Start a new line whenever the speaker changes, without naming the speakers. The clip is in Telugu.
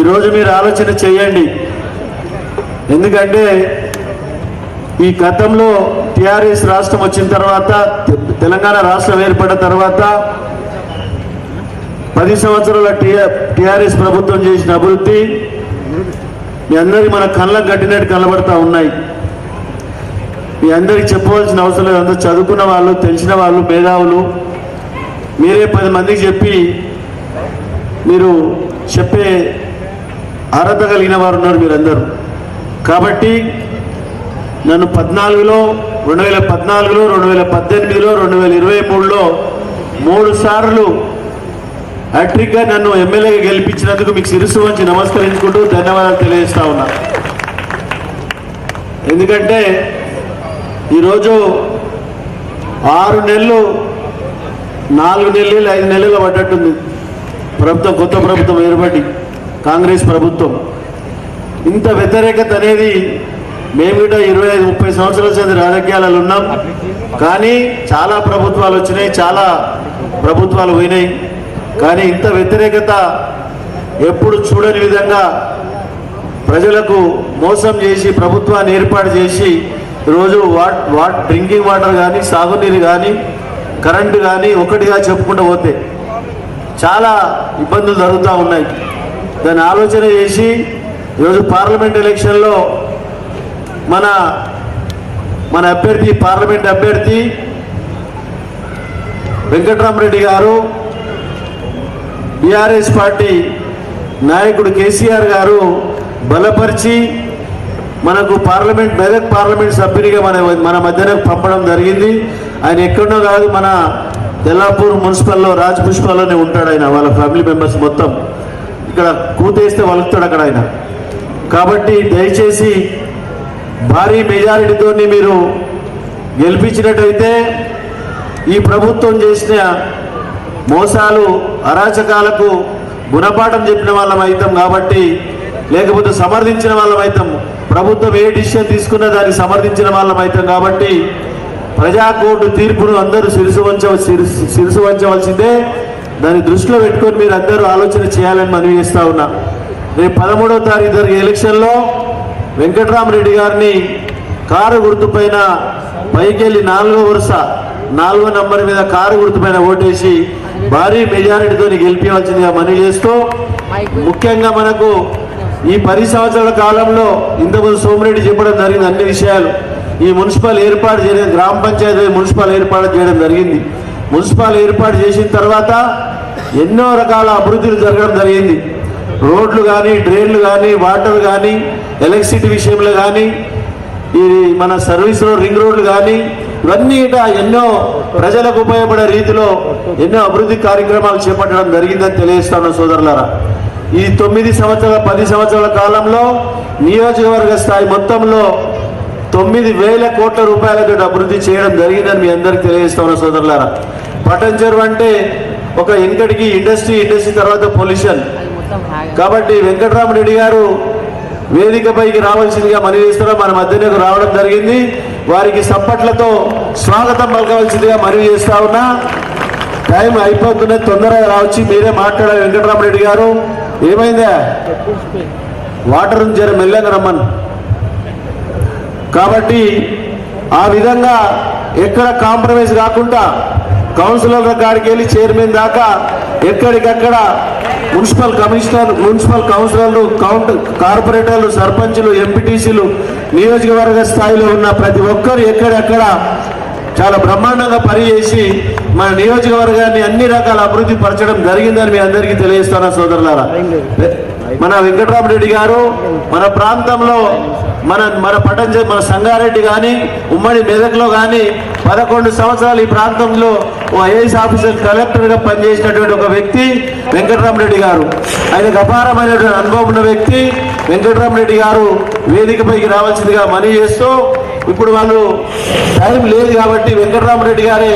ఈరోజు మీరు ఆలోచన చేయండి. ఎందుకంటే ఈ గతంలో టిఆర్ఎస్ రాష్ట్రం వచ్చిన తర్వాత తె- తెలంగాణ రాష్ట్రం ఏర్పడిన తర్వాత పది సంవత్సరాల టిఆర్ఎస్ ప్రభుత్వం చేసిన అభివృద్ధి మీ అందరికి మన కళ్ళకు కట్టినట్టు కనబడతా ఉన్నాయి. మీ అందరికి చెప్పవలసిన అవసరం లేదు. అందరూ చదువుకున్న వాళ్ళు తెలిసిన వాళ్ళు మేధావులు మీరే పది మందికి చెప్పి మీరు చెప్పే అర్హత కలిగిన వారు ఉన్నారు మీరందరూ. కాబట్టి నన్ను పద్నాలుగులో రెండు వేల పద్నాలుగులో రెండు వేల పద్దెనిమిదిలో రెండు వేల ఇరవై మూడులో మూడు సార్లు హ్యాట్రిక్గా నన్ను ఎమ్మెల్యేగా గెలిపించినందుకు మీకు శిరస్సు వంచి నమస్కరించుకుంటూ ధన్యవాదాలు తెలియజేస్తా ఉన్నా. ఎందుకంటే ఈరోజు ఆరు నెలలు నాలుగు నెలలు ఐదు నెలలు పడ్డట్టుంది. ప్రభుత్వం కొత్త ప్రభుత్వం ఏర్పడి. కాంగ్రెస్ ప్రభుత్వం. ఇంత వ్యతిరేకత అనేది మేము కూడా ఇరవై ఐదు ముప్పై సంవత్సరాల చెంది రాజకీయాలలో ఉన్నాం. కానీ చాలా ప్రభుత్వాలు వచ్చినాయి చాలా ప్రభుత్వాలు పోయినాయి. కానీ ఇంత వ్యతిరేకత ఎప్పుడు చూడని విధంగా ప్రజలకు మోసం చేసి ప్రభుత్వాన్ని ఏర్పాటు చేసి రోజు వాట్ వాట్ డ్రింకింగ్ వాటర్ కానీ సాగునీరు కానీ కరెంటు కానీ ఒకటిగా చెప్పుకుంటూ పోతే చాలా ఇబ్బందులు జరుగుతూ ఉన్నాయి. దాన్ని ఆలోచన చేసి ఈరోజు పార్లమెంట్ ఎలక్షన్లో మన మన అభ్యర్థి పార్లమెంట్ అభ్యర్థి వెంకట్రామరెడ్డి గారు బీఆర్ఎస్ పార్టీ నాయకుడు కేసీఆర్ గారు బలపరిచి మనకు పార్లమెంట్ మెదక్ పార్లమెంట్ సభ్యునిగా మన మన మధ్యన పంపడం జరిగింది. ఆయన ఎక్కడో కాదు మన తెల్లాపూర్ మున్సిపల్లో రాజ్ పుష్పాల్లోనే ఉంటాడు ఆయన వాళ్ళ ఫ్యామిలీ మెంబర్స్ మొత్తం. ఇక్కడ కూతేస్తే వలుస్తాడు అక్కడ ఆయన. కాబట్టి దయచేసి భారీ మెజారిటీతో మీరు గెలిపించినట్టయితే ఈ ప్రభుత్వం చేసిన మోసాలు అరాచకాలకు గుణపాఠం చెప్పిన వాళ్ళం అవుతాం కాబట్టి లేకపోతే సమర్థించిన వాళ్ళం అవుతాం. ప్రభుత్వం ఏ డిసిషన్ తీసుకున్నా దాన్ని సమర్థించిన వాళ్ళం అవుతాం కాబట్టి ప్రజా కోర్టు తీర్పును అందరూ శిరుసు వంచ శిరుసు వంచవలసిందే. దాన్ని దృష్టిలో పెట్టుకొని మీరు అందరూ ఆలోచన చేయాలని మనవి చేస్తూ ఉన్నా. రేపు పదమూడవ తారీఖు జరిగే ఎలక్షన్లో వెంకట్రామరెడ్డి గారిని కారు గుర్తుపైన పైకెళ్ళి నాలుగో వరుస నాలుగో నంబర్ మీద కారు గుర్తుపైన ఓటేసి భారీ మెజారిటీతో గెలిపించవలసిందిగా మనవి చేస్తూ ముఖ్యంగా మనకు ఈ పది సంవత్సరాల కాలంలో ఇంతకుముందు సోమిరెడ్డి చెప్పడం జరిగింది అన్ని విషయాలు. ఈ మున్సిపల్ ఏర్పాటు చేయడం గ్రామ పంచాయతీ మున్సిపల్ ఏర్పాటు చేయడం జరిగింది. మున్సిపల్ ఏర్పాటు చేసిన తర్వాత ఎన్నో రకాల అభివృద్ధులు జరగడం జరిగింది. రోడ్లు కానీ డ్రైన్లు కానీ వాటర్ కానీ ఎలక్ట్రిసిటీ విషయంలో కానీ ఈ మన సర్వీస్ రోడ్ రింగ్ రోడ్లు కానీ ఇవన్నీ ఎన్నో ప్రజలకు ఉపయోగపడే రీతిలో ఎన్నో అభివృద్ధి కార్యక్రమాలు చేపట్టడం జరిగిందని తెలియజేస్తాను సోదరులారా. ఈ తొమ్మిది సంవత్సరాల పది సంవత్సరాల కాలంలో నియోజకవర్గ స్థాయి మొత్తంలో తొమ్మిది వేల కోట్ల రూపాయలతో అభివృద్ధి చేయడం జరిగిందని మీ అందరికీ తెలియజేస్తాను సోదరులారా. పటన్ చెరువు అంటే ఒక ఇంకటికి ఇండస్ట్రీ ఇండస్ట్రీ తర్వాత పొల్యూషన్. కాబట్టి వెంకటరామరెడ్డి గారు వేదికపైకి రావాల్సిందిగా మనవి చేస్తున్నాం. మన మధ్యలోకి రావడం జరిగింది. వారికి సప్పట్లతో స్వాగతం పలకవలసిందిగా మనవి చేస్తా ఉన్నా. టైం అయిపోతున్న తొందరగా రావచ్చు. మీరే మాట్లాడాలి వెంకటరామరెడ్డి గారు. ఏమైందా? వాటర్ జర మెల్లగా రమ్మను. కాబట్టి ఆ విధంగా ఎక్కడ కాంప్రమైజ్ కాకుండా కౌన్సిలర్ల కాడికి వెళ్ళి చైర్మన్ దాకా ఎక్కడికక్కడ మున్సిపల్ కమిషనర్ మున్సిపల్ కౌన్సిలర్లు కౌంట్ కార్పొరేటర్లు సర్పంచులు ఎంపీటీసీలు నియోజకవర్గ స్థాయిలో ఉన్న ప్రతి ఒక్కరు ఎక్కడెక్కడ చాలా బ్రహ్మాండంగా పనిచేసి మన నియోజకవర్గాన్ని అన్ని రకాల అభివృద్ధి పరచడం జరిగిందని మీ అందరికీ తెలియజేస్తాను సోదరులారా. మన వెంకటరామరెడ్డి గారు మన ప్రాంతంలో మన మన పటంజ మన సంగారెడ్డి కానీ ఉమ్మడి మెదక్లో కానీ పదకొండు సంవత్సరాలు ఈ ప్రాంతంలో ఓ ఐఏఎస్ ఆఫీసర్ కలెక్టర్గా పనిచేసినటువంటి ఒక వ్యక్తి వెంకటరామరెడ్డి గారు. ఆయనకు అపారమైనటువంటి అనుభవం ఉన్న వ్యక్తి వెంకటరామరెడ్డి గారు వేదికపైకి రావాల్సిందిగా మనవి చేస్తూ ఇప్పుడు వాళ్ళు టైం లేదు కాబట్టి వెంకటరామరెడ్డి గారే